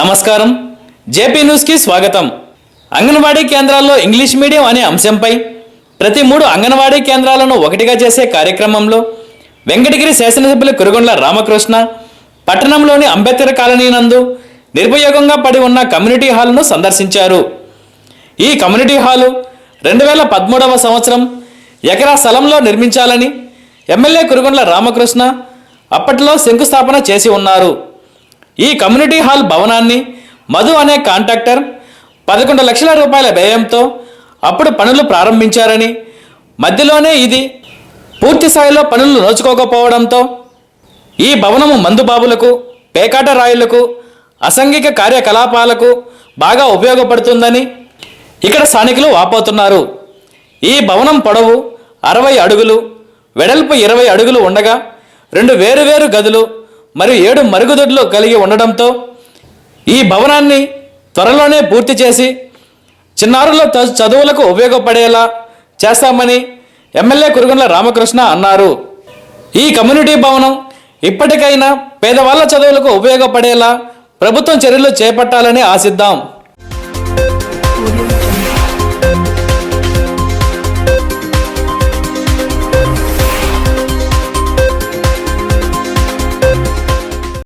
నమస్కారం. జేపీ న్యూస్కి స్వాగతం. అంగన్వాడీ కేంద్రాల్లో ఇంగ్లీష్ మీడియం అనే అంశంపై ప్రతి మూడు అంగన్వాడీ కేంద్రాలను ఒకటిగా చేసే కార్యక్రమంలో వెంకటగిరి శాసనసభ్యులు కురుగొండ్ల రామకృష్ణ పట్టణంలోని అంబేద్కర్ కాలనీ నందు నిరుపయోగంగా పడి ఉన్న కమ్యూనిటీ హాల్ను సందర్శించారు. ఈ కమ్యూనిటీ హాలు రెండు వేల పదమూడవ సంవత్సరం ఎకరా స్థలంలో నిర్మించాలని ఎమ్మెల్యే కురుగొండ్ల రామకృష్ణ అప్పట్లో శంకుస్థాపన చేసి ఉన్నారు. ఈ కమ్యూనిటీ హాల్ భవనాన్ని మధు అనే కాంట్రాక్టర్ పదకొండు లక్షల రూపాయల వ్యయంతో అప్పుడు పనులు ప్రారంభించారని మధ్యలోనే ఇది పూర్తి స్థాయిలో పనులు నోచుకోకపోవడంతో ఈ భవనము మందుబాబులకు పేకాట రాయులకు అసంఘిక కార్యకలాపాలకు బాగా ఉపయోగపడుతుందని ఇక్కడ స్థానికులు వాపోతున్నారు. ఈ భవనం పొడవు అరవై అడుగులు వెడల్పు ఇరవై అడుగులు ఉండగా రెండు వేరువేరు గదులు మరియు ఏడు మరుగుదొడ్లు కలిగి ఉండడంతో ఈ భవనాన్ని త్వరలోనే పూర్తి చేసి చిన్నారుల చదువులకు ఉపయోగపడేలా చేస్తామని ఎమ్మెల్యే కురుగుండ్ల రామకృష్ణ అన్నారు. ఈ కమ్యూనిటీ భవనం ఇప్పటికైనా పేదవాళ్ళ చదువులకు ఉపయోగపడేలా ప్రభుత్వం చర్యలు చేపట్టాలని ఆశిద్దాం.